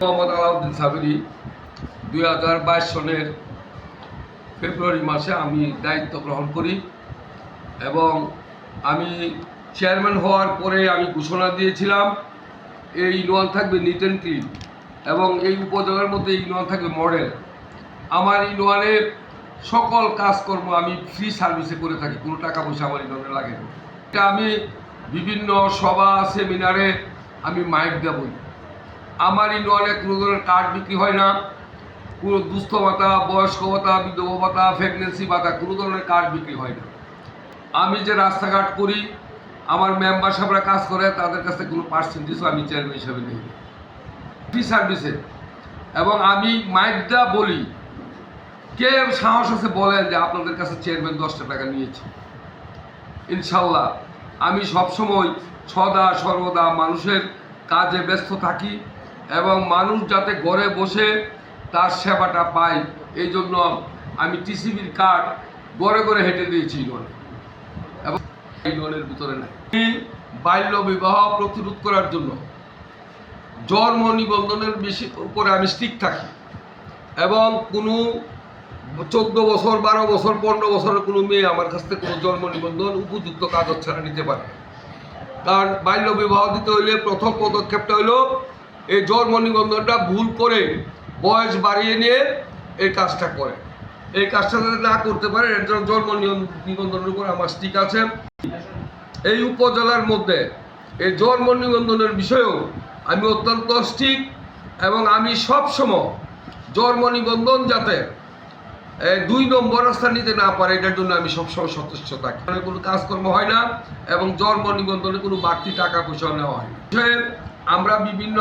মোহাম্মদ আলাউদ্দিন সাবিরি দুই হাজার বাইশ সনের ফেব্রুয়ারি মাসে আমি দায়িত্ব গ্রহণ করি এবং আমি চেয়ারম্যান হওয়ার পরে আমি ঘোষণা দিয়েছিলাম, এই ইউনিয়ন থাকবে নিট অ্যান্ড ক্লিন এবং এই উপজেলার মধ্যে ইউনিয়ন থাকবে মডেল। আমার ইউনিয়নের সকল কাজকর্ম আমি ফ্রি সার্ভিসে করে থাকি, কোনো টাকা পয়সা আমার ইউনিয়নে লাগে না। এটা আমি বিভিন্ন সভা সেমিনারে আমি মাইক দেওয়া আমার ইউনিয়নে কোনো ধরনের কার্ড বিক্রি হয় না। কোনো দুস্থ ভাতা, বয়স্ক ভাতা, বিধবা ভাতা প্রেগনেন্সি ভাতা, কোনো ধরনের কার্ড বিক্রি হয় না। আমি যে রাস্তাঘাট করি, আমার মেম্বার সাহেবরা কাজ করে, তাদের কাছ কোনো পার্সেন্টেজও আমি চেয়ারম্যান হিসাবে নেই। ফ্রি সার্ভিসে এবং আমি মাইকটা বলি, কে সাহস আছে বলেন যে আপনাদের কাছে চেয়ারম্যান দশটা টাকা নিয়েছে? ইনশাল্লাহ, আমি সবসময় সদা সর্বদা মানুষের কাজে ব্যস্ত থাকি। এবং মানুষ যাতে ঘরে বসে তার সেবাটা পায়, এই জন্য আমি টিসিবির কার্ড ঘরে ঘরে হেঁটে দিয়েছি ইউনিয়নে এবং ইউনিয়নের ভিতরে নাই। এই বাল্য বিবাহ প্রতিরোধ করার জন্য জন্ম নিবন্ধনের উপরে আমি স্টিক থাকি। এবং কোনো চোদ্দ বছর, বারো বছর, পনেরো বছরের কোনো মেয়ে আমার কাছ থেকে কোনো জন্ম নিবন্ধন উপযুক্ত কাগজ ছাড়া নিতে পারে। কারণ বাল্য বিবাহ দিতে হইলে প্রথম পদক্ষেপটা হলো এই জন্ম নিবন্ধনটা ভুল করে বয়স বাড়িয়ে নিয়ে এই কাজটা করে। এই কাজটা যদি না করতে পারে, এর জন্য জন্ম নিবন- নিবন্ধনের উপর আমার স্টিক আছে। এই উপজেলার মধ্যে এই জন্ম নিবন্ধনের বিষয়েও আমি অত্যন্ত স্টিক এবং আমি সবসময় জন্ম নিবন্ধন যাতে দুই নম্বর রাস্তা নিতে না পারে, এটার জন্য আমি সবসময় সচেষ্ট থাকি। কোনো কাজকর্ম হয় না এবং জন্ম নিবন্ধনে কোনো বাড়তি টাকা পয়সা নেওয়া হয় না। আমরা বিভিন্ন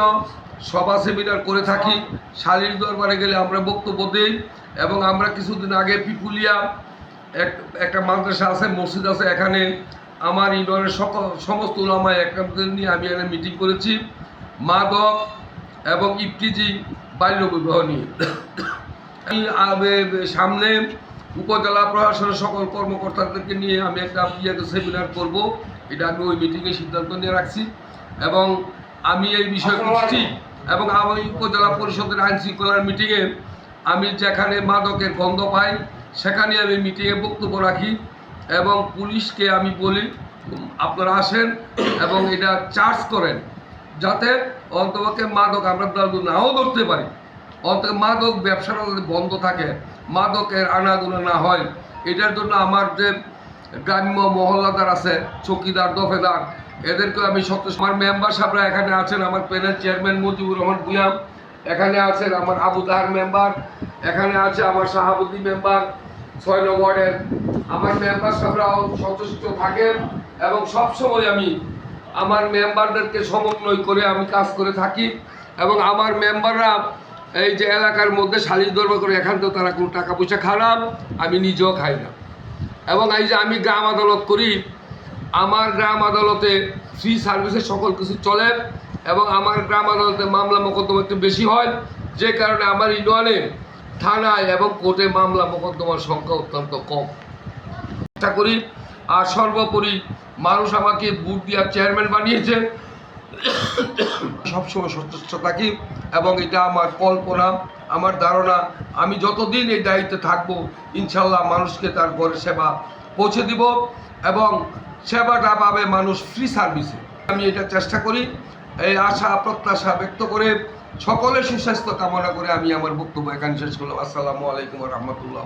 সভা সেমিনার করে থাকি, শালীর দরবারে গেলে আমরা বক্তব্য দিই এবং আমরা কিছুদিন আগে পিপুলিয়া এক, একটা মাদ্রাসা আছে, মসজিদ আছে, এখানে আমার ইউনিয়নের সকল সমস্ত উলামায় একরামদের নিয়ে আমি এখানে মিটিং করেছি, মাদক এবং ইফটিজি বাল্য বিবাহ নিয়ে। সামনে উপজেলা প্রশাসনের সকল কর্মকর্তাদেরকে নিয়ে আমি একটা সেমিনার করব, এটা আমি ওই মিটিংয়ে সিদ্ধান্ত নিয়ে রাখছি এবং আমি এই বিষয়ে বুঝছি এবং আমি উপজেলা পরিষদের আইন শৃঙ্খলার মিটিংয়ে আমি যেখানে মাদকের গন্ধ পাই সেখানে আমি মিটিংয়ে বক্তব্য রাখি এবং পুলিশকে আমি বলি আপনারা আসেন এবং এটা চার্জ করেন যাতে অন্তপক্ষে মাদক আমরা নাও ধরতে পারি। অন্তত মাদক ব্যবসাটা যদি বন্ধ থাকে মাদকের আনাগোনা না হয় এটার জন্য আমার যে গ্রাম্য মহল্লাদার আছে চকিদার দফেদার এদেরকে আমি সত্য আমার মেম্বার সাহেবরা এখানে আছেন, আমার প্যানেল চেয়ারম্যান মুজিবুর রহমান বুয়াম এখানে আছেন আমার আবু তাহার মেম্বার এখানে আছে আমার শাহাবুদ্দিন মেম্বার ছয় ওয়ার্ডের। আমার মেম্বার সাহেবরাও সচেষ্ট থাকেন এবং সবসময় আমি আমার মেম্বারদেরকে সমন্বয় করে আমি কাজ করে থাকি এবং আমার মেম্বাররা এই যে এলাকার মধ্যে সালিশ দরবার করে এখান থেকে তারা কোনো টাকা পয়সা খারাপ, আমি নিজেও খাই না। এবং এই যে আমি গ্রাম আদালত করি আমার গ্রাম আদালতে ফ্রি সার্ভিসে সকল কিছু চলে এবং আমার গ্রাম আদালতে মামলা মোকদ্দমা একটু বেশি হয়, যে কারণে আমার ইউনিয়নে, থানায় এবং কোর্টে মামলা মোকদ্দমার সংখ্যা অত্যন্ত কম। চেষ্টা করি, আর সর্বোপরি মানুষ আমাকে বুট দিয়া চেয়ারম্যান বানিয়েছে। সবসময় সচেষ্ট থাকি এবং এটা আমার কল্পনা, আমার ধারণা। আমি যতদিন এই দায়িত্বে থাকব, ইনশাল্লাহ মানুষকে তার ঘরে সেবা পৌঁছে দিব এবং সেবাটা পাবে মানুষ ফ্রি সার্ভিসে আমি এটা চেষ্টা করি, এই আশা, প্রত্যাশা ব্যক্ত করে সকলের সুস্বাস্থ্য কামনা করে আমি আমার বক্তব্য এখানে শেষ করলাম। আসসালামু আলাইকুম রহমতুল্লাহ